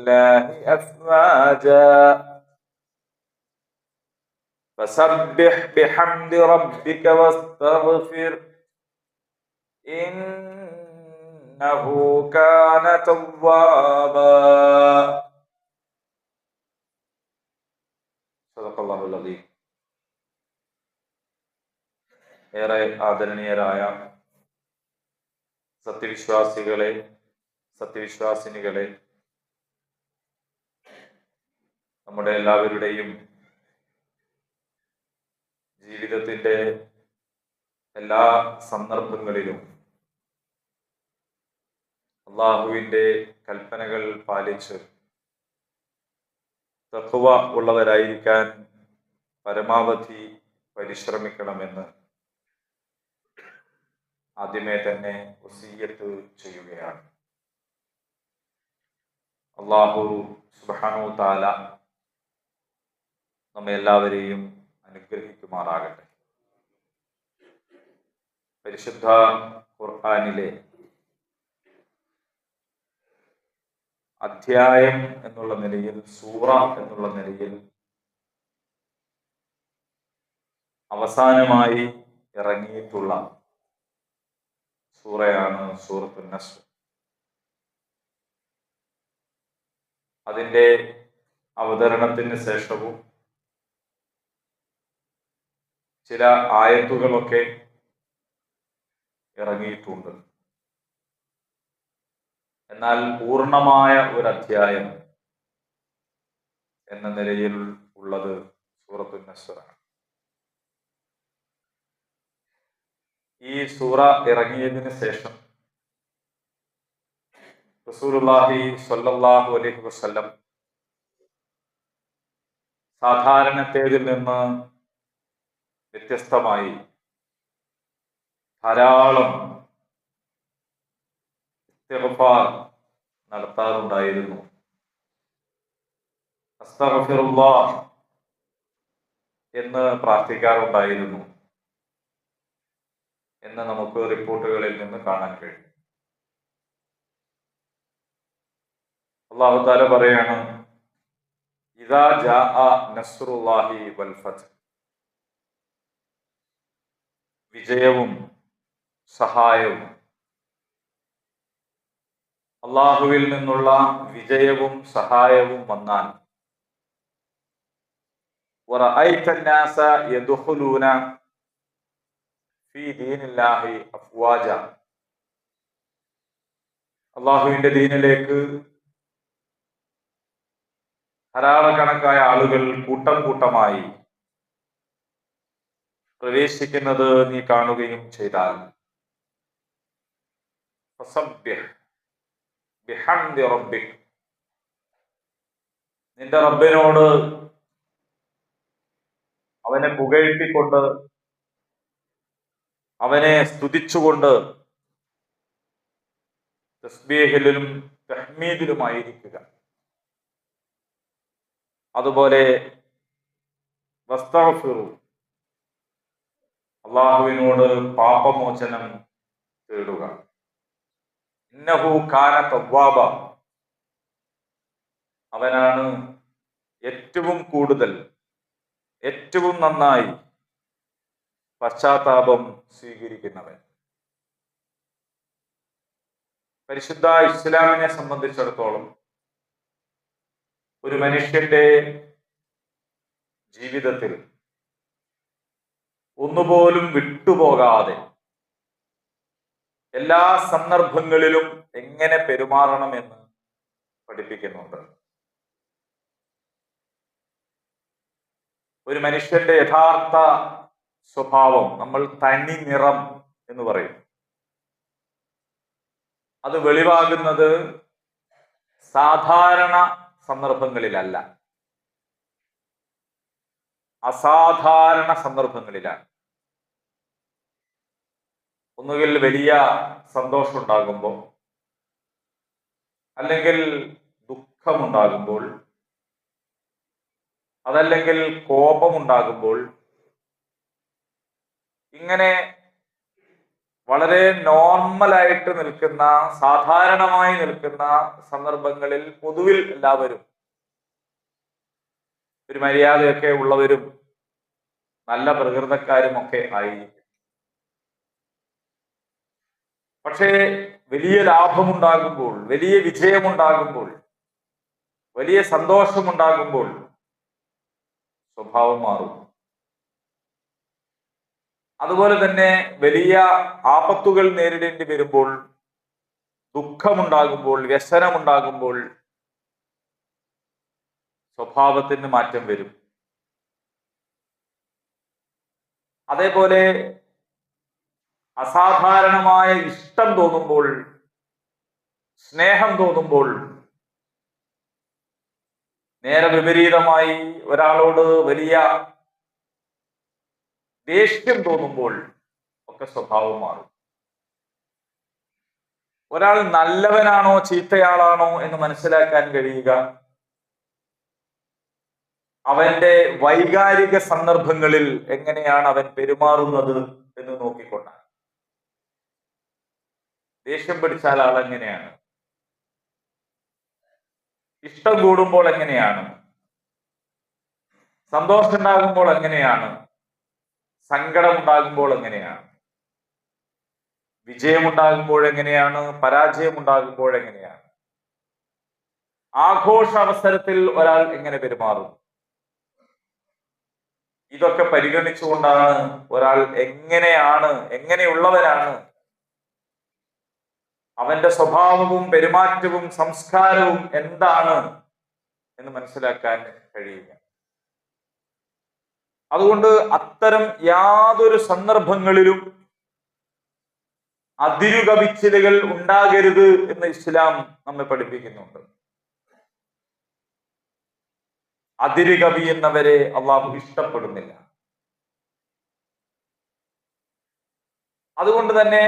الله أفواجا فسبح بحمد ربك واستغفر إنه كان توابا صدق الله العظيم ഏറെ ആദരണീയരായ സത്യവിശ്വാസികളെ സത്യവിശ്വാസിനികളെ നമ്മുടെ എല്ലാവരുടെയും ജീവിതത്തിന്റെ എല്ലാ സന്ദർഭങ്ങളിലും അള്ളാഹുവിന്റെ കൽപ്പനകൾ പാലിച്ച് തഹുവ ഉള്ളവരായിരിക്കാൻ പരമാവധി പരിശ്രമിക്കണമെന്ന് ആദ്യമേ തന്നെ ഒസീയത്ത് ചെയ്യുകയാണ്. അള്ളാഹു സുബാനു താല നമ്മെ എല്ലാവരെയും അനുഗ്രഹിക്കുമാറാകട്ടെ. പരിശുദ്ധ ഖുർആാനിലെ അധ്യായം എന്നുള്ള നിലയിൽ സൂറ എന്നുള്ള നിലയിൽ അവസാനമായി ഇറങ്ങിയിട്ടുള്ള സൂറയാണ് സൂറത്തു നസ് അതിന്റെ അവതരണത്തിന് ശേഷവും ചില ആയത്തുകളൊക്കെ ഇറങ്ങിയിട്ടുണ്ട്. എന്നാൽ പൂർണമായ ഒരു അധ്യായം എന്ന നിലയിൽ ഉള്ളത് സൂറത്തു നസ്വറാണ്. ഈ സൂറ ഇറങ്ങിയതിന് ശേഷം റസൂലുള്ളാഹി സ്വല്ലല്ലാഹു അലൈഹി വസല്ലം സാധാരണത്തേതിൽ നിന്ന് വ്യത്യസ്തമായി ധാരാളം നടത്താറുണ്ടായിരുന്നു. എന്ന് പ്രാർത്ഥിക്കാറുണ്ടായിരുന്നു എന്ന് നമുക്ക് റിപ്പോർട്ടുകളിൽ നിന്ന് കാണാൻ കഴിയും. അള്ളാഹു താല പറയാണ് ഇതാ ജാ നസ്റുല്ലാഹി വൽ വിജയവും സഹായവും. അള്ളാഹുവിൽ നിന്നുള്ള വിജയവും സഹായവും വന്നാൽ. അള്ളാഹുവിന്റെ ദീനിലേക്ക് ധാരാളക്കണക്കായ ആളുകൾ കൂട്ടം കൂട്ടമായി പ്രവേശിക്കുന്നത് നീ കാണുകയും ചെയ്താൽ. നിന്റെ റബ്ബിനോട് അവനെ പുകഴ്ത്തിക്കൊണ്ട് അവനെ സ്തുതിച്ചുകൊണ്ട് തസ്ബീഹിലും തഹ്മീദിലുമായിരിക്കുക. അതുപോലെ വസ്തഗ്ഫിറു അള്ളാഹുവിനോട് പാപമോചനം തേടുക. ഇന്നഹു അവനാണ് ഏറ്റവും കൂടുതൽ ഏറ്റവും നന്നായി പശ്ചാത്താപം സ്വീകരിക്കുന്നവൻ. പരിശുദ്ധ ഇസ്ലാമിനെ സംബന്ധിച്ചിടത്തോളം ഒരു മനുഷ്യന്റെ ജീവിതത്തിൽ ഒന്നുപോലും വിട്ടുപോകാതെ എല്ലാ സന്ദർഭങ്ങളിലും എങ്ങനെ പെരുമാറണമെന്ന് പഠിപ്പിക്കുന്നുണ്ട്. ഒരു മനുഷ്യന്റെ യഥാർത്ഥ സ്വഭാവം നമ്മൾ തനി നിറം എന്ന് പറയും. അത് വെളിവാകുന്നത് സാധാരണ സന്ദർഭങ്ങളിലല്ല. അസാധാരണ സന്ദർഭങ്ങളിലാണ്. ഒന്നുകിൽ വലിയ സന്തോഷം ഉണ്ടാകുമ്പോൾ അല്ലെങ്കിൽ ദുഃഖമുണ്ടാകുമ്പോൾ അതല്ലെങ്കിൽ കോപമുണ്ടാകുമ്പോൾ ഇങ്ങനെ വളരെ നോർമലായിട്ട് നിൽക്കുന്ന സാധാരണമായി നിൽക്കുന്ന സന്ദർഭങ്ങളിൽ പൊതുവിൽ എല്ലാവരും ഒരു മര്യാദയൊക്കെ ഉള്ളവരും നല്ല പ്രകൃതക്കാരും ഒക്കെ ആയിരിക്കും. പക്ഷേ വലിയ ലാഭമുണ്ടാകുമ്പോൾ വലിയ വിജയമുണ്ടാകുമ്പോൾ വലിയ സന്തോഷമുണ്ടാകുമ്പോൾ സ്വഭാവം മാറും. അതുപോലെ തന്നെ വലിയ ആപത്തുകൾ നേരിടേണ്ടി വരുമ്പോൾ ദുഃഖമുണ്ടാകുമ്പോൾ വ്യസനമുണ്ടാകുമ്പോൾ സ്വഭാവത്തിന് മാറ്റം വരും. അതേപോലെ അസാധാരണമായ ഇഷ്ടം തോന്നുമ്പോൾ സ്നേഹം തോന്നുമ്പോൾ നേരെ വിപരീതമായി ഒരാളോട് വലിയ ദേഷ്യം തോന്നുമ്പോൾ ഒക്കെ സ്വഭാവം മാറും. ഒരാൾ നല്ലവനാണോ ചീത്തയാളാണോ എന്ന് മനസ്സിലാക്കാൻ കഴിയുക അവന്റെ വൈകാരിക സന്ദർഭങ്ങളിൽ എങ്ങനെയാണ് അവൻ പെരുമാറുന്നത് എന്ന് നോക്കിക്കൊണ്ടാണ്. ദേഷ്യം പിടിച്ചാൽ ആൾ എങ്ങനെയാണ് ഇഷ്ടം കൂടുമ്പോൾ എങ്ങനെയാണ്? സന്തോഷം ഉണ്ടാകുമ്പോൾ എങ്ങനെയാണ്? സങ്കടം ഉണ്ടാകുമ്പോൾ എങ്ങനെയാണ്? വിജയമുണ്ടാകുമ്പോൾ എങ്ങനെയാണ്? പരാജയം ഉണ്ടാകുമ്പോൾ എങ്ങനെയാണ്? ആഘോഷ അവസരത്തിൽ ഒരാൾ എങ്ങനെ പെരുമാറും? ഇതൊക്കെ പരിഗണിച്ചുകൊണ്ടാണ് ഒരാൾ എങ്ങനെയാണ് എങ്ങനെയുള്ളവരാണ് അവന്റെ സ്വഭാവവും പെരുമാറ്റവും സംസ്കാരവും എന്താണ് എന്ന് മനസ്സിലാക്കാൻ കഴിയുക അതുകൊണ്ട് അത്തരം യാതൊരു സന്ദർഭങ്ങളിലും അതിരുകവിച്ചിലുകൾ ഉണ്ടാകരുത് എന്ന് ഇസ്ലാം നമ്മെ പഠിപ്പിക്കുന്നുണ്ട്. അതിരുകവിയുന്നവരെ അള്ളാഹു ഇഷ്ടപ്പെടുന്നില്ല. അതുകൊണ്ട് തന്നെ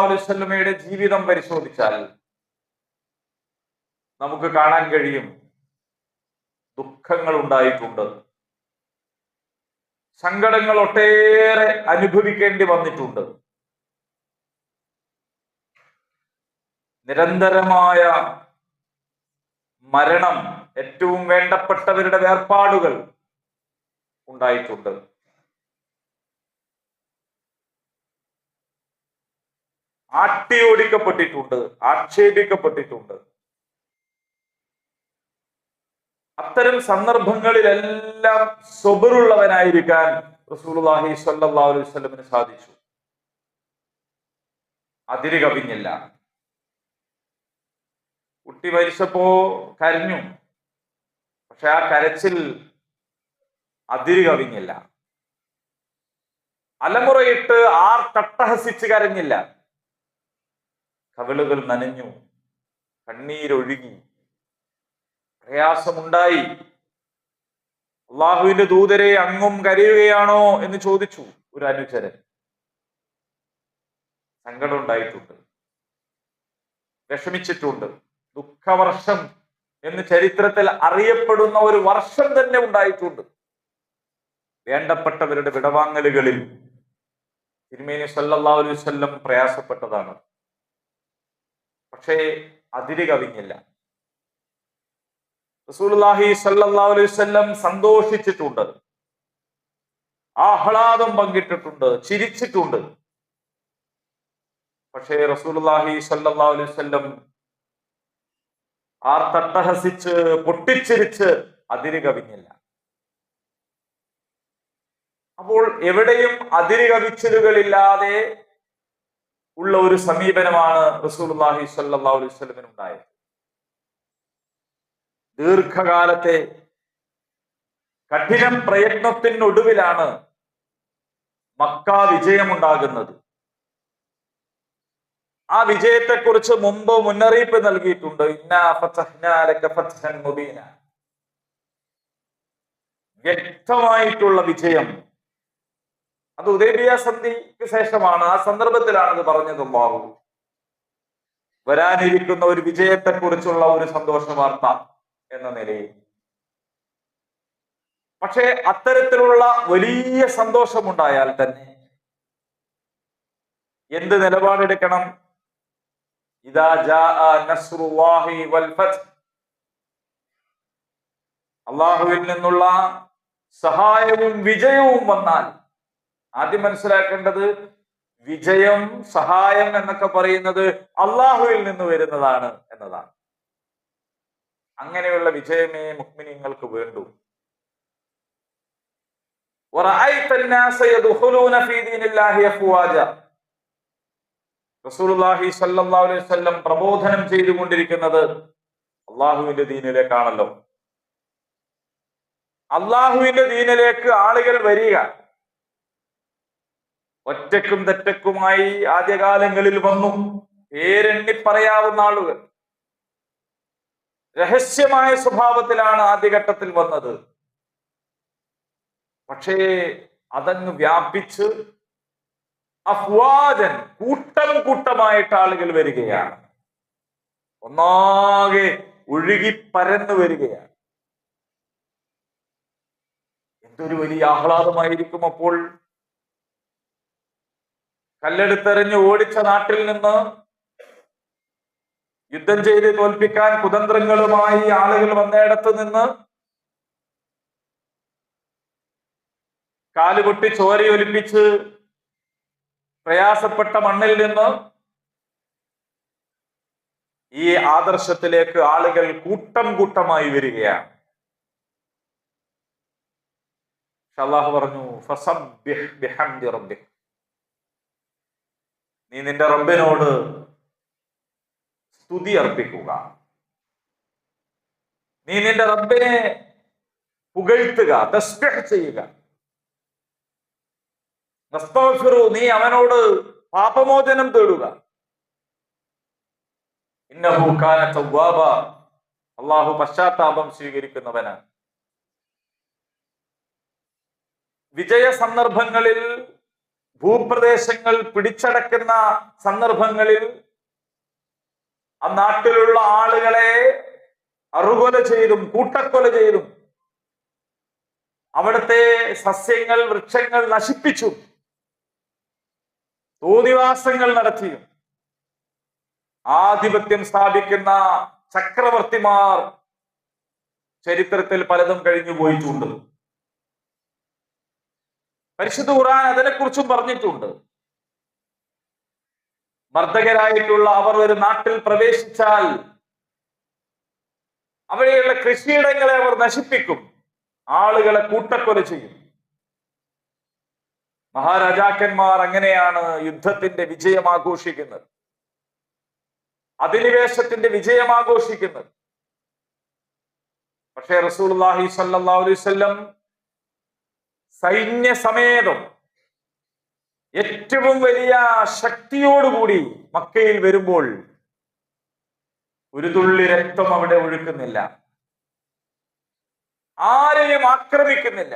അലൈഹി വസല്ലമയുടെ ജീവിതം പരിശോധിച്ചാൽ നമുക്ക് കാണാൻ കഴിയും ദുഃഖങ്ങൾ ഉണ്ടായിട്ടുണ്ട്. സങ്കടങ്ങൾ ഒട്ടേറെ അനുഭവിക്കേണ്ടി വന്നിട്ടുണ്ട്. നിരന്തരമായ മരണം ഏറ്റവും വേണ്ടപ്പെട്ടവരുടെ വേർപാടുകൾ ഉണ്ടായിട്ടുണ്ട്. ആട്ടിയോടിക്കപ്പെട്ടിട്ടുണ്ട് ആക്ഷേപിക്കപ്പെട്ടിട്ടുണ്ട്. അത്തരം സന്ദർഭങ്ങളിലെല്ലാം സ്വബറുള്ളവനായിരിക്കാൻ റസൂലുള്ളാഹി സ്വല്ലല്ലാഹു അലൈഹി വസല്ലമന് സാധിച്ചു. അതിര് കവിഞ്ഞില്ല. കുട്ടി മരിച്ചപ്പോ കരഞ്ഞു. പക്ഷെ ആ കരച്ചിൽ അതിര് കവിഞ്ഞില്ല. അലമുറയിട്ട് ആർ തട്ടഹസിച്ച് കരഞ്ഞില്ല. കവിളുകൾ നനഞ്ഞു കണ്ണീരൊഴുകി പ്രയാസമുണ്ടായി. അള്ളാഹുവിന്റെ ദൂതരെ അങ്ങും കരയുകയാണോ എന്ന് ചോദിച്ചു ഒരു അനുചരൻ. സങ്കടം ഉണ്ടായിട്ടുണ്ട് വിഷമിച്ചിട്ടുണ്ട്. ദുഃഖവർഷം എന്ന് ചരിത്രത്തിൽ അറിയപ്പെടുന്ന ഒരു വർഷം തന്നെ ഉണ്ടായിട്ടുണ്ട്. വേണ്ടപ്പെട്ടവരുടെ വിടവാങ്ങലുകളിൽ തിരുമേനി സല്ലാ അലൈവല്ലം പ്രയാസപ്പെട്ടതാണ്. പക്ഷേ അതിര് കവിഞ്ഞില്ല. റസൂൽഹി വസല്ലം സന്തോഷിച്ചിട്ടുണ്ട്. ആഹ്ലാദം പങ്കിട്ടിട്ടുണ്ട് ചിരിച്ചിട്ടുണ്ട്. പക്ഷേ റസൂൽഹി സല്ലല്ലാഹു അലൈഹി വസല്ലം ആർ തട്ടഹസിച്ച് പൊട്ടിച്ചിരിച്ച് അതിര് കവിഞ്ഞില്ല. അപ്പോൾ എവിടെയും അതിര് കവിച്ചിലുകളില്ലാതെ ഉള്ള ഒരു സമീപനമാണ് അലൈഹി വസല്ലമിന് ഉണ്ടായത്. ദീർഘകാലത്തെ കഠിന പ്രയത്നത്തിനൊടുവിലാണ് മക്ക വിജയമുണ്ടാകുന്നത്. ആ വിജയത്തെക്കുറിച്ച് മുമ്പ് മുന്നറിയിപ്പ് നൽകിയിട്ടുണ്ട്. വ്യക്തമായിട്ടുള്ള വിജയം അത് ഉദയബിയ സന്ധിക്ക് ശേഷമാണ് ആ സന്ദർഭത്തിലാണ് അത് പറഞ്ഞത് അള്ളാഹു വരാനിരിക്കുന്ന ഒരു വിജയത്തെ കുറിച്ചുള്ള ഒരു സന്തോഷ വാർത്ത എന്ന നിലയിൽ. പക്ഷേ അത്തരത്തിലുള്ള വലിയ സന്തോഷമുണ്ടായാൽ തന്നെ എന്ത് നിലപാടെടുക്കണം? അള്ളാഹുവിൽ നിന്നുള്ള സഹായവും വിജയവും വന്നാൽ ആദ്യം മനസ്സിലാക്കേണ്ടത് വിജയം സഹായം എന്നൊക്കെ പറയുന്നത് അള്ളാഹുവിൽ നിന്ന് വരുന്നതാണ് എന്നതാണ്. അങ്ങനെയുള്ള വിജയമേ മുക്മിനിങ്ങൾക്ക് വേണ്ടു. റസൂലുള്ളാഹി അലൈഹി വസല്ലം പ്രബോധനം ചെയ്തുകൊണ്ടിരിക്കുന്നത് അള്ളാഹുവിന്റെ ദീനിലേക്കാണല്ലോ. അള്ളാഹുവിന്റെ ദീനിലേക്ക് ആളുകൾ വരിക. ഒറ്റക്കും തെറ്റക്കുമായി ആദ്യകാലങ്ങളിൽ വന്നു. പേരെണ്ണി പറയാവുന്ന ആളുകൾ. രഹസ്യമായ സ്വഭാവത്തിലാണ് ആദ്യഘട്ടത്തിൽ വന്നത്. പക്ഷേ അതങ്ങ് വ്യാപിച്ച് അഫ്വാജൻ കൂട്ടം കൂട്ടമായിട്ട് ആളുകൾ വരികയാണ്. ഒന്നാകെ ഒഴുകി പരന്നു വരികയാണ്. എന്തൊരു വലിയ ആഹ്ലാദമായിരിക്കും അപ്പോൾ കല്ലെടുത്തെറിഞ്ഞ് ഓടിച്ച നാട്ടിൽ നിന്ന് യുദ്ധം ചെയ്ത് തോൽപ്പിക്കാൻ കുതന്ത്രങ്ങളുമായി ആളുകൾ വന്നയിടത്ത് നിന്ന് കാലുകൊട്ടി ചോരയൊലിപ്പിച്ച് പ്രയാസപ്പെട്ട മണ്ണിൽ നിന്ന് ഈ ആദർശത്തിലേക്ക് ആളുകൾ കൂട്ടം കൂട്ടമായി വരികയാണ്. അള്ളാഹു പറഞ്ഞു നീ നിന്റെ റബ്ബിനോട് സ്തുതി അർപ്പിക്കുക. നീ നിന്റെ റബ്ബിനെ പുകഴ്ത്തുക തസ്ബിഹ് ചെയ്യുക. നീ അവനോട് പാപമോചനം തേടുക. ഇന്നഹു കാന തവ്വാബ. അള്ളാഹു പശ്ചാത്താപം സ്വീകരിക്കുന്നവനാണ്. വിജയ സന്ദർഭങ്ങളിൽ ഭൂപ്രദേശങ്ങൾ പിടിച്ചടക്കുന്ന സന്ദർഭങ്ങളിൽ ആ നാട്ടിലുള്ള ആളുകളെ അറുകൊല ചെയ്തും കൂട്ടക്കൊല ചെയ്തും അവിടുത്തെ സസ്യങ്ങൾ വൃക്ഷങ്ങൾ നശിപ്പിച്ചു തോന്നിവാസങ്ങൾ നടത്തിയും ആധിപത്യം സ്ഥാപിക്കുന്ന ചക്രവർത്തിമാർ ചരിത്രത്തിൽ പലതും കഴിഞ്ഞു പോയിട്ടുണ്ട് പരിശുദ്ധ ഖുർആൻ അതിനെക്കുറിച്ചും പറഞ്ഞിട്ടുണ്ട്. മർദ്ദകരായിട്ടുള്ള അവർ ഒരു നാട്ടിൽ പ്രവേശിച്ചാൽ അവിടെയുള്ള കൃഷിയിടങ്ങളെ അവർ നശിപ്പിക്കും. ആളുകളെ കൂട്ടക്കൊല ചെയ്യും. മഹാരാജാക്കന്മാർ അങ്ങനെയാണ് യുദ്ധത്തിന്റെ വിജയം ആഘോഷിക്കുന്നത് അധിനിവേശത്തിന്റെ വിജയം ആഘോഷിക്കുന്നത് പക്ഷേ റസൂലുള്ളാഹി സല്ലല്ലാഹു അലൈഹി വസല്ലം സൈന്യസമേതം ഏറ്റവും വലിയ ശക്തിയോടുകൂടി മക്കയിൽ വരുമ്പോൾ ഒരു തുള്ളി രക്തം അവിടെ ഒഴുക്കുന്നില്ല. ആരെയും ആക്രമിക്കുന്നില്ല.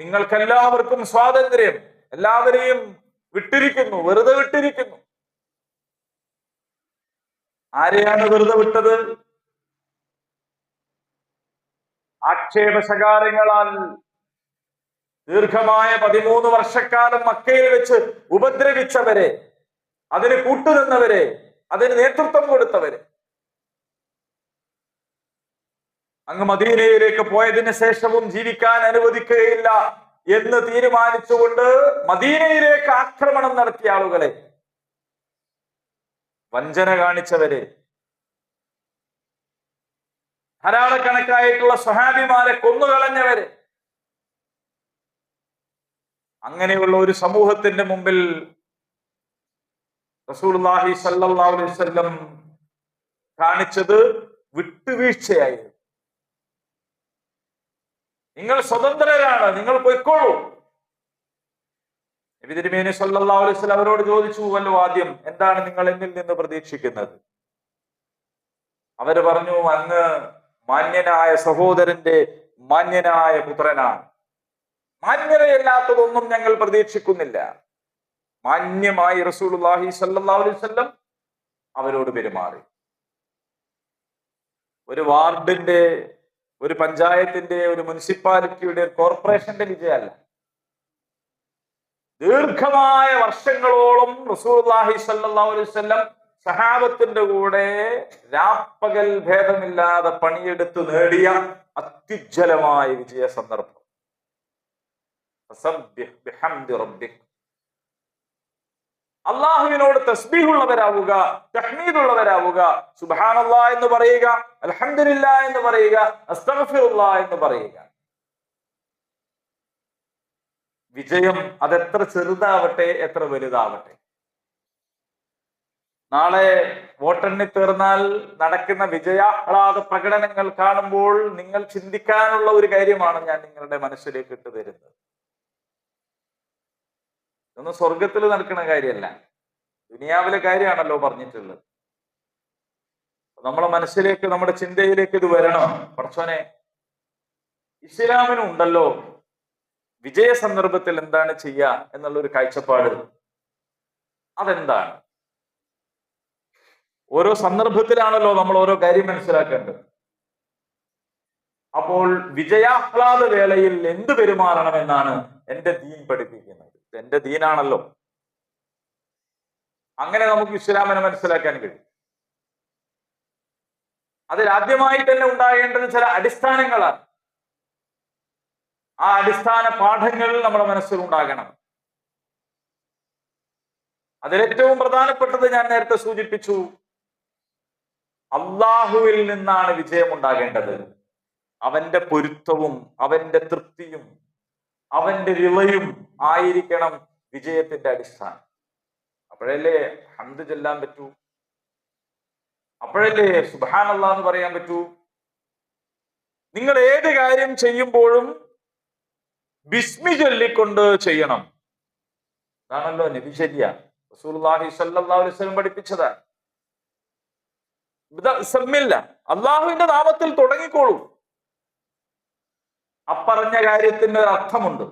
നിങ്ങൾക്കെല്ലാവർക്കും സ്വാതന്ത്ര്യം. എല്ലാവരെയും വിട്ടിരിക്കുന്നു വെറുതെ വിട്ടിരിക്കുന്നു. ആരെയാണ് വെറുതെ വിട്ടത്? ആക്ഷേപശകാരങ്ങളാൽ ദീർഘമായ പതിമൂന്ന് വർഷക്കാലം മക്കയിൽ വെച്ച് ഉപദ്രവിച്ചവരെ അതിന് കൂട്ടുനിന്നവരെ അതിന് നേതൃത്വം കൊടുത്തവരെ. അങ്ങ് മദീനയിലേക്ക് പോയതിനു ശേഷവും ജീവിക്കാൻ അനുവദിക്കുകയില്ല എന്ന് തീരുമാനിച്ചുകൊണ്ട് മദീനയിലേക്ക് ആക്രമണം നടത്തിയ ആളുകളെ വഞ്ചന കാണിച്ചവരെ ധാരാളക്കണക്കായിട്ടുള്ള സ്വഹാബിമാരെ കൊന്നുകളഞ്ഞവരെ. അങ്ങനെയുള്ള ഒരു സമൂഹത്തിന്റെ മുമ്പിൽ റസൂലുള്ളാഹി സല്ലാസ്ല്ലം കാണിച്ചത് വിട്ടുവീഴ്ചയായിരുന്നു. നിങ്ങൾ സ്വതന്ത്രരാണ് നിങ്ങൾ പൊയ്ക്കോളൂ. നബി തിരുമേനി സല്ലല്ലാഹു അലൈഹി അവരോട് ചോദിച്ചു വല്ലോ ആദ്യം എന്താണ് നിങ്ങൾ എന്നിൽ നിന്ന് പ്രതീക്ഷിക്കുന്നത്? അവർ പറഞ്ഞു അങ്ങ് മാന്യനായ സഹോദരന്റെ മാന്യനായ പുത്രനാണ്. മാന്യതയല്ലാത്തതൊന്നും ഞങ്ങൾ പ്രതീക്ഷിക്കുന്നില്ല. മാന്യമായി റസൂലുള്ളാഹി സല്ലല്ലാഹു അലൈഹി വസല്ലം അവരോട് പെരുമാറി. ഒരു വാർഡിന്റെ ഒരു പഞ്ചായത്തിന്റെ ഒരു മുനിസിപ്പാലിറ്റിയുടെ ഒരു കോർപ്പറേഷന്റെ വിജയമല്ല. ദീർഘമായ വർഷങ്ങളോളം അലൈഹി വസല്ലം സഹാബത്തിന്റെ കൂടെ രാപ്പകൽ ഭേദമില്ലാതെ പണിയെടുത്ത് നേടിയ അത്യുജ്വലമായ വിജയ സന്ദർഭം. അള്ളാഹുവിനോട് തസ്ബീഹുള്ളവരാവുക തഹ്മീദുള്ളവരാവുക സുബാനുള്ള എന്ന് പറയുക അലഹമില്ല എന്ന് പറയുക എന്ന് പറയുക. വിജയം അതെത്ര ചെറുതാവട്ടെ എത്ര വലുതാവട്ടെ. നാളെ വോട്ടെണ്ണി തീർന്നാൽ നടക്കുന്ന വിജയാഹ്ലാദ പ്രകടനങ്ങൾ കാണുമ്പോൾ നിങ്ങൾ ചിന്തിക്കാനുള്ള ഒരു കാര്യമാണ് ഞാൻ നിങ്ങളുടെ മനസ്സിലേക്ക് ഇട്ട് തരുന്നത്. ഇതൊന്നും സ്വർഗത്തിൽ നടക്കുന്ന കാര്യമല്ല. ദുനിയാവിലെ കാര്യമാണല്ലോ പറഞ്ഞിട്ടുള്ളത്. നമ്മളെ മനസ്സിലേക്ക് നമ്മുടെ ചിന്തയിലേക്ക് ഇത് വരണം. പഠിച്ചോനെ ഇസ്ലാമിനും ഉണ്ടല്ലോ വിജയ സന്ദർഭത്തിൽ എന്താണ് ചെയ്യുക എന്നുള്ളൊരു കാഴ്ചപ്പാട്. അതെന്താണ്? ഓരോ സന്ദർഭത്തിലാണല്ലോ നമ്മൾ ഓരോ കാര്യം മനസ്സിലാക്കേണ്ടത്. അപ്പോൾ വിജയാഹ്ലാദ വേളയിൽ എന്ത് പെരുമാറണമെന്നാണ് എന്റെ ദീൻ പഠിപ്പിക്കുന്നത്. എന്റെ ദീനാണല്ലോ. അങ്ങനെ നമുക്ക് ഇസ്ലാമിനെ മനസ്സിലാക്കാൻ കഴിയും. അതിൽ ആദ്യമായി തന്നെ ഉണ്ടാകേണ്ടത് ചില അടിസ്ഥാനങ്ങളാണ്. ആ അടിസ്ഥാന പാഠങ്ങൾ നമ്മുടെ മനസ്സിൽ ഉണ്ടാകണം. അതിലേറ്റവും പ്രധാനപ്പെട്ടത് ഞാൻ നേരത്തെ സൂചിപ്പിച്ചു അള്ളാഹുവിൽ നിന്നാണ് വിജയമുണ്ടാകേണ്ടത്. അവന്റെ പൊരുത്തവും അവന്റെ തൃപ്തിയും അവന്റെ വിളയും ആയിരിക്കണം വിജയത്തിന്റെ അടിസ്ഥാനം. അപ്പോഴല്ലേ ഹന്ത് ചെല്ലാൻ പറ്റൂ? അപ്പോഴല്ലേ സുബാൻ എന്ന് പറയാൻ പറ്റൂ? നിങ്ങൾ ഏത് കാര്യം ചെയ്യുമ്പോഴും ബിസ്മി ചൊല്ലിക്കൊണ്ട് ചെയ്യണം. അതാണല്ലോ നബിചര്യ സ്വല്ലല്ലാഹു അലൈഹി പഠിപ്പിച്ചത്. അള്ളാഹുവിന്റെ നാമത്തിൽ തുടങ്ങിക്കോളൂ. അപ്പറഞ്ഞ കാര്യത്തിന് ഒരു അർത്ഥമുണ്ട്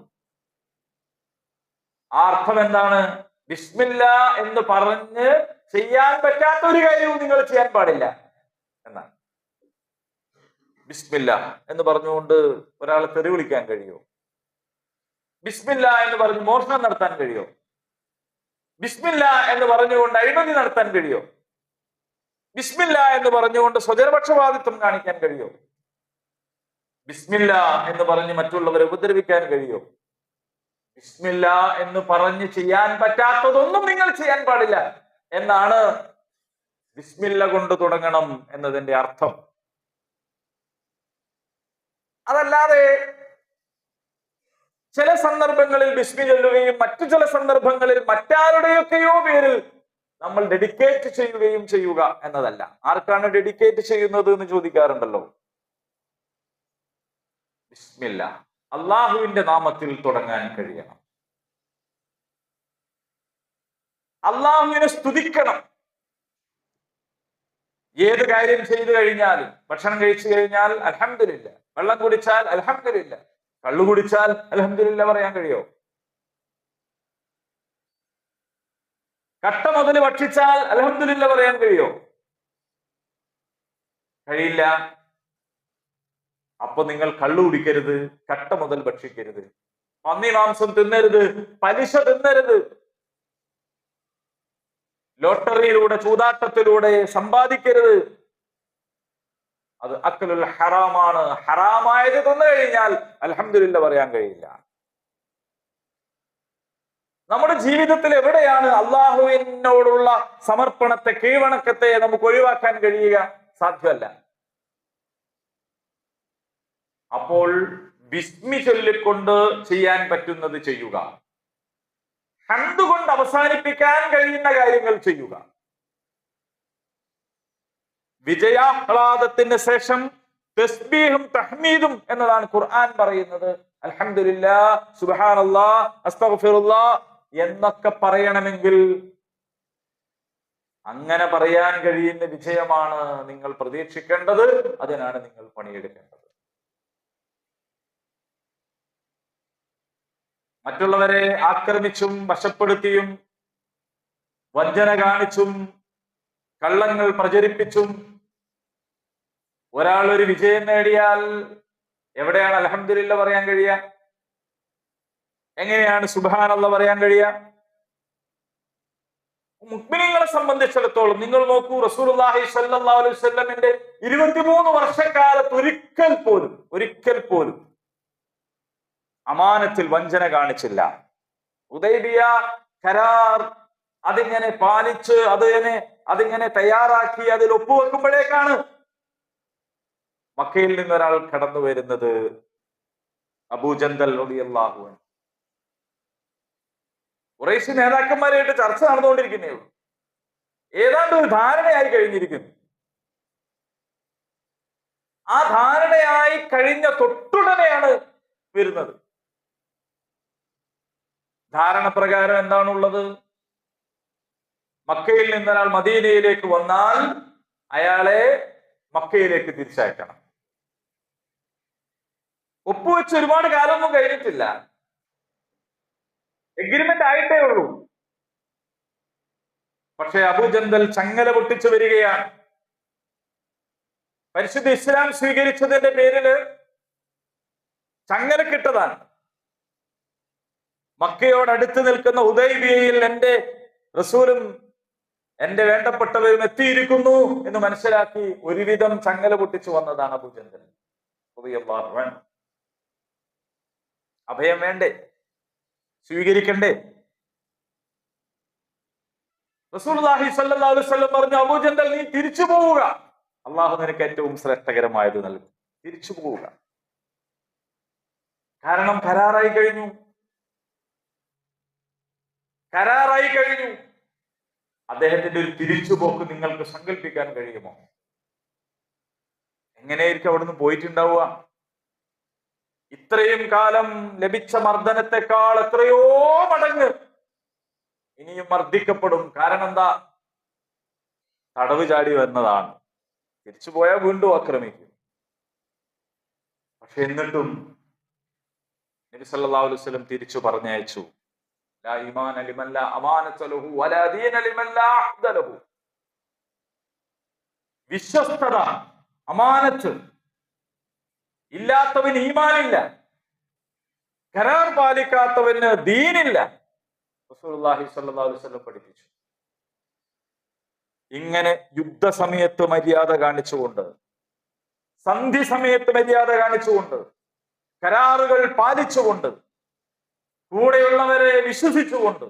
ആ അർത്ഥം എന്താണ്? ബിസ്മില്ല എന്ന് പറഞ്ഞ് ചെയ്യാൻ പറ്റാത്ത ഒരു കാര്യവും നിങ്ങൾ ചെയ്യാൻ പാടില്ല എന്നാണ്. ബിസ്മില്ല എന്ന് പറഞ്ഞുകൊണ്ട് ഒരാളെ തെറി വിളിക്കാൻ കഴിയോ ബിസ്മില്ല എന്ന് പറഞ്ഞ് മോഷണം നടത്താൻ കഴിയോ ബിസ്മില്ല എന്ന് പറഞ്ഞുകൊണ്ട് അഴിമതി നടത്താൻ കഴിയോ ബിസ്മില്ല എന്ന് പറഞ്ഞുകൊണ്ട് സ്വജനപക്ഷപാതിത്വം കാണിക്കാൻ കഴിയോ? ബിസ്മില്ല എന്ന് പറഞ്ഞ് മറ്റുള്ളവരെ ഉപദ്രവിക്കാൻ കഴിയോ? ബിസ്മില്ല എന്ന് പറഞ്ഞ് ചെയ്യാൻ പറ്റാത്തതൊന്നും നിങ്ങൾ ചെയ്യാൻ പാടില്ല എന്നാണ് ബിസ്മില്ല കൊണ്ട് തുടങ്ങണം എന്നതിന്റെ അർത്ഥം. അതല്ലാതെ ചില സന്ദർഭങ്ങളിൽ ബിസ്മി ചൊല്ലുകയും മറ്റു ചില സന്ദർഭങ്ങളിൽ മറ്റാരുടെയൊക്കെയോ പേരിൽ നമ്മൾ ഡെഡിക്കേറ്റ് ചെയ്യുകയും ചെയ്യുക എന്നതല്ല. ആർക്കാണ് ഡെഡിക്കേറ്റ് ചെയ്യുന്നത് എന്ന് ചോദിക്കാറുണ്ടല്ലോ? അള്ളാഹുവിന്റെ നാമത്തിൽ തുടങ്ങാൻ കഴിയണം. അള്ളാഹുവിനെ സ്തുതിക്കണം. ഏത് കാര്യം ചെയ്തു കഴിഞ്ഞാലും ഭക്ഷണം കഴിച്ചു കഴിഞ്ഞാൽ അലഹമില്ല വെള്ളം കുടിച്ചാൽ അലഹമില്ല കള്ളു കുടിച്ചാൽ അലഹമില്ല പറയാൻ കഴിയോ? കട്ട മുതൽ ഭക്ഷിച്ചാൽ അലഹമില്ല പറയാൻ കഴിയോ? കഴിയില്ല. അപ്പൊ നിങ്ങൾ കള്ളു കുടിക്കരുത് കട്ട മുതൽ ഭക്ഷിക്കരുത്. പന്നി മാംസം തിന്നരുത് പലിശ തിന്നരുത്. ലോട്ടറിയിലൂടെ ചൂതാട്ടത്തിലൂടെ സമ്പാദിക്കരുത്. അത് അക്കലുൽ ഹറാമാണ്. ഹറാമായത് തിന്നു കഴിഞ്ഞാൽ അലഹമില്ല പറയാൻ കഴിയില്ല. നമ്മുടെ ജീവിതത്തിൽ എവിടെയാണ് അള്ളാഹുവിനോടുള്ള സമർപ്പണത്തെ കീഴ്വണക്കത്തെ നമുക്ക് ഒഴിവാക്കാൻ കഴിയുക? സാധ്യമല്ല. അപ്പോൾ ബിസ്മി ചൊല്ലിക്കൊണ്ട് ചെയ്യാൻ പറ്റുന്നത് ചെയ്യുക. കണ്ടുകൊണ്ട് കൊണ്ട് അവസാനിപ്പിക്കാൻ കഴിയുന്ന കാര്യങ്ങൾ ചെയ്യുക. വിജയാഹ്ലാദത്തിന് ശേഷം തസ്ബീഹും തഹ്മീദും എന്നതാണ് ഖുർആൻ പറയുന്നത്. അൽഹംദുലില്ലാ സുബ്ഹാനല്ലാ അസ്തഗ്ഫിറുല്ലാ എന്നൊക്കെ പറയണമെങ്കിൽ അങ്ങനെ പറയാൻ കഴിയുന്ന വിജയമാണ് നിങ്ങൾ പ്രതീക്ഷിക്കേണ്ടത് അതിനാണ് നിങ്ങൾ പണിയെടുക്കേണ്ടത്. മറ്റുള്ളവരെ ആക്രമിച്ചും വശപ്പെടുത്തിയും വഞ്ചന കാണിച്ചും കള്ളങ്ങൾ പ്രചരിപ്പിച്ചും ഒരാൾ ഒരു വിജയം നേടിയാൽ എവിടെയാണ് അലഹമില്ല പറയാൻ കഴിയുക? എങ്ങനെയാണ് സുബാനുള്ള പറയാൻ കഴിയുക? മുക്മിനിങ്ങളെ സംബന്ധിച്ചിടത്തോളം നിങ്ങൾ നോക്കൂ റസൂലുള്ളാഹി സല്ലാ അലൈഹി സ്വല്ലമിന്റെ ഇരുപത്തിമൂന്ന് വർഷക്കാലത്ത് ഒരിക്കൽ പോലും ഒരിക്കൽ പോലും അമാനത്തിൽ വഞ്ചന കാണിച്ചില്ല. ഉദൈബിയ കരാർ അതിങ്ങനെ പാലിച്ച് അതിനെ അതിങ്ങനെ തയ്യാറാക്കി അതിൽ ഒപ്പുവെക്കുമ്പോഴേക്കാണ് മക്കയിൽ നിന്ന് ഒരാൾ കടന്നു വരുന്നത് അബൂജന്തൽ അൻഹു. കുറേശ്ശി നേതാക്കന്മാരായിട്ട് ചർച്ച നടന്നുകൊണ്ടിരിക്കുന്നേ ഉള്ളൂ. ഏതാണ്ട് ഒരു ധാരണയായി കഴിഞ്ഞിരിക്കുന്നു. ആ ധാരണയായി കഴിഞ്ഞ തൊട്ടുടനെയാണ് വരുന്നത്. ധാരണ പ്രകാരം എന്താണുള്ളത്? മക്കയിൽ നിന്നൊരാൾ മദീനയിലേക്ക് വന്നാൽ അയാളെ മക്കയിലേക്ക് തിരിച്ചയക്കണം. ഒപ്പുവെച്ച് ഒരുപാട് കാലമൊന്നും കഴിഞ്ഞിട്ടില്ല. എഗ്രിമെന്റ് ആയിട്ടേ ഉള്ളൂ. പക്ഷെ അബുജന്തൽ ചങ്ങല പൊട്ടിച്ചു വരികയാണ്. പരിശുദ്ധ ഇസ്ലാം സ്വീകരിച്ചതിന്റെ പേരിൽ ചങ്ങല കിട്ടതാണ്. മക്കയോടടുത്ത് നിൽക്കുന്ന ഉദയബിയയിൽ എന്റെ റസൂലും എന്റെ വേണ്ടപ്പെട്ടവരും എത്തിയിരിക്കുന്നു എന്ന് മനസ്സിലാക്കി ഒരുവിധം ചങ്ങല പൊട്ടിച്ചു വന്നതാണ് അബുജന്തൽ. അഭയം വേണ്ടേ? സ്വീകരിക്കണ്ടേ? അലൈഹി വസല്ലം പറഞ്ഞു അബൂജന്തൽ നീ തിരിച്ചു പോവുക. അള്ളാഹു നിനക്ക് ഏറ്റവും ശ്രേഷ്ഠകരമായത് നൽകും. തിരിച്ചു പോവുക. കാരണം കരാറായി കഴിഞ്ഞു. കരാറായി കഴിഞ്ഞു. അദ്ദേഹത്തിന്റെ ഒരു തിരിച്ചുപോക്ക് നിങ്ങൾക്ക് സങ്കല്പിക്കാൻ കഴിയുമോ? എങ്ങനെയായിരിക്കും അവിടുന്ന് പോയിട്ടുണ്ടാവുക? ഇത്രയും കാലം ലഭിച്ച മർദ്ദനത്തെക്കാൾ എത്രയോ മടങ്ങ് ഇനിയും മർദ്ദിക്കപ്പെടും. കാരണം എന്താ? തടവ് ചാടി വന്നതാണ്. തിരിച്ചു പോയാൽ വീണ്ടും ആക്രമിക്കും. പക്ഷെ എന്നിട്ടും നബി വസല്ലം തിരിച്ചു പറഞ്ഞയച്ചു. വിശ്വസ്തത അമാനത്ത് ഇല്ലാത്തവന് ഈമാനില്ല. കരാർ പാലിക്കാത്തവന് ദീനില്ല. പഠിപ്പിച്ചു. ഇങ്ങനെ യുദ്ധസമയത്ത് മര്യാദ കാണിച്ചുകൊണ്ട് സന്ധി സമയത്ത് മര്യാദ കാണിച്ചുകൊണ്ട് കരാറുകൾ പാലിച്ചുകൊണ്ട് കൂടെയുള്ളവരെ വിശ്വസിച്ചുകൊണ്ട്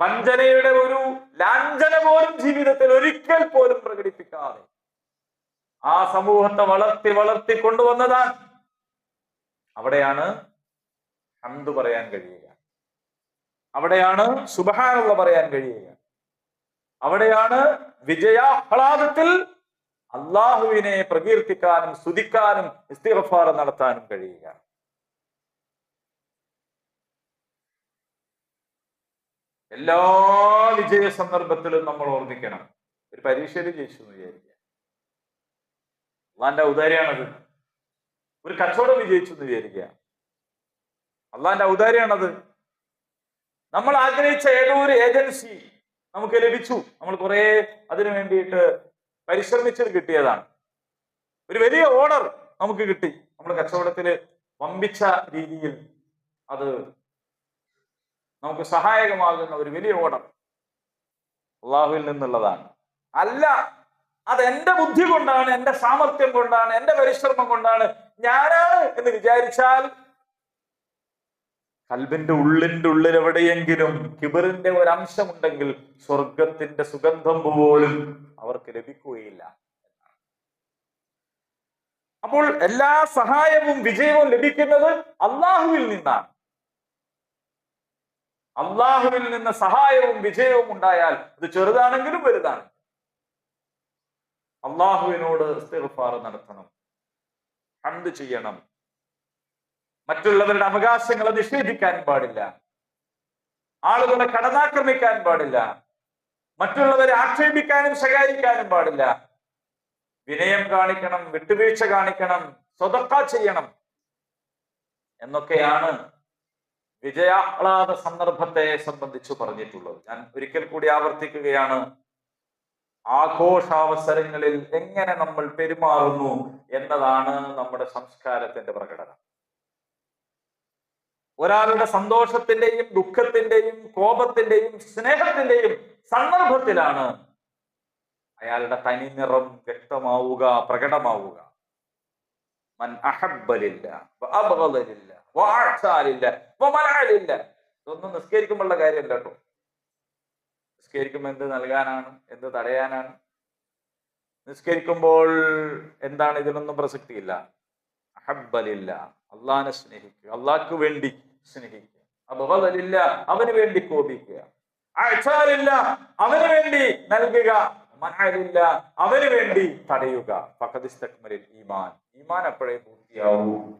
വഞ്ചനയുടെ ഒരു ലാഞ്ചന പോലും ജീവിതത്തിൽ ഒരിക്കൽ പോലും പ്രകടിപ്പിക്കാതെ ആ സമൂഹത്തെ വളർത്തി വളർത്തി കൊണ്ടുവന്നതാണ് അവിടെയാണ് ഹന്തു പറയാൻ കഴിയുക. അവിടെയാണ് സുബഹാനുള്ള പറയാൻ കഴിയുക. അവിടെയാണ് വിജയാഹ്ലാദത്തിൽ അള്ളാഹുവിനെ പ്രകീർത്തിക്കാനും സ്തുതിക്കാനും ഇസ്തിഗ്ഫാർ നടത്താനും കഴിയുക. എല്ലാ വിജയ സന്ദർഭത്തിലും നമ്മൾ ഓർമ്മിക്കണം. ഒരു പരീക്ഷയിൽ ജയിച്ചു എന്ന് വിചാരിക്കുക. അള്ളാന്റെ ഔദാര്യാണത് ഒരു കച്ചവടം വിജയിച്ചു എന്ന് വിചാരിക്കുക. അള്ളാന്റെ ഔദാര്യാണത് നമ്മൾ ആഗ്രഹിച്ച ഏതോ ഒരു ഏജൻസി നമുക്ക് ലഭിച്ചു. നമ്മൾ കുറെ അതിനു വേണ്ടിയിട്ട് പരിശ്രമിച്ചത് കിട്ടിയതാണ്. ഒരു വലിയ ഓർഡർ നമുക്ക് കിട്ടി. നമ്മൾ കച്ചവടത്തിൽ വമ്പിച്ച രീതിയിൽ അത് നമുക്ക് സഹായകമാകുന്ന ഒരു വലിയ ഓർഡർ അള്ളാഹുവിൽ നിന്നുള്ളതാണ്. അല്ല അത് എന്റെ ബുദ്ധി കൊണ്ടാണ് എന്റെ സാമർത്ഥ്യം കൊണ്ടാണ് എന്റെ പരിശ്രമം കൊണ്ടാണ് ഞാനാണ് എന്ന് വിചാരിച്ചാൽ കൽബിന്റെ ഉള്ളിന്റെ ഉള്ളിൽ എവിടെയെങ്കിലും കിബറിന്റെ ഒരു അംശമുണ്ടെങ്കിൽ സ്വർഗത്തിന്റെ സുഗന്ധം പോലും അവർക്ക് ലഭിക്കുകയില്ല. അപ്പോൾ എല്ലാ സഹായവും വിജയവും ലഭിക്കുന്നത് അള്ളാഹുവിൽ നിന്നാണ്. അള്ളാഹുവിൽ നിന്ന് സഹായവും വിജയവും ഉണ്ടായാൽ അത് ചെറുതാണെങ്കിലും വലുതാണ്. അള്ളാഹുവിനോട് ഇസ്തിഗ്ഫാർ നടത്തണം. ഹന്ത് ചെയ്യണം. മറ്റുള്ളവരുടെ അവകാശങ്ങളെ നിഷേധിക്കാൻ പാടില്ല. ആളുകളെ കടന്നാക്രമിക്കാൻ പാടില്ല. മറ്റുള്ളവരെ ആക്ഷേപിക്കാനും ശകാരിക്കാനും പാടില്ല. വിനയം കാണിക്കണം വിട്ടുവീഴ്ച കാണിക്കണം സ്വതക്ക ചെയ്യണം എന്നൊക്കെയാണ് വിജയാഹ്ലാദ സന്ദർഭത്തെ സംബന്ധിച്ച് പറഞ്ഞിട്ടുള്ളത്. ഞാൻ ഒരിക്കൽ കൂടി ആവർത്തിക്കുകയാണ്. ആഘോഷാവസരങ്ങളിൽ എങ്ങനെ നമ്മൾ പെരുമാറുന്നു എന്നതാണ് നമ്മുടെ സംസ്കാരത്തിന്റെ പ്രകടനം. ഒരാളുടെ സന്തോഷത്തിന്റെയും ദുഃഖത്തിന്റെയും കോപത്തിന്റെയും സ്നേഹത്തിന്റെയും സന്ദർഭത്തിലാണ് അയാളുടെ തനി നിറം വ്യക്തമാവുക പ്രകടമാവുക. മൻ അഹബ്ബലില്ല ഇതൊന്നും നിസ്കരിക്കുമ്പോഴുള്ള കാര്യമല്ല കേട്ടോ. നിസ്കരിക്കുമ്പോൾ എന്ത് നൽകാനാണ്? എന്ത് തടയാനാണ്? നിസ്കരിക്കുമ്പോൾ എന്താണ് ഇതിനൊന്നും പ്രസക്തിയില്ല. അഹബലില്ല അള്ളാഹിനെ സ്നേഹിക്കുക. അള്ളാഹ്ക്ക് വേണ്ടി സ്നേഹിക്കുക. അബഹലില്ല അവന് വേണ്ടി കോപിക്കുക. അയച്ചാലില്ല അവന് വേണ്ടി നൽകുക. മനാലില്ല. അവന് വേണ്ടി തടയുക. ഫഖദിസ്തക്മലിൽ ഈമാൻ. ഈമാൻ അപ്പോഴേ പൂർത്തിയാവൂ.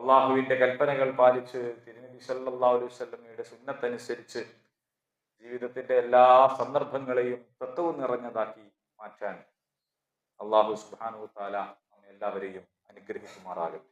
അള്ളാഹുവിന്റെ കൽപ്പനകൾ പാലിച്ച് തിരുനബി സല്ലല്ലാഹു അലൈഹി സുന്നത്തനുസരിച്ച് ജീവിതത്തിന്റെ എല്ലാ സന്ദർഭങ്ങളെയും തത്വവും നിറഞ്ഞതാക്കി മാറ്റാൻ അള്ളാഹു സുബ്ഹാനഹു താല നമ്മെ എല്ലാവരെയും അനുഗ്രഹിക്കുമാറാകട്ടെ.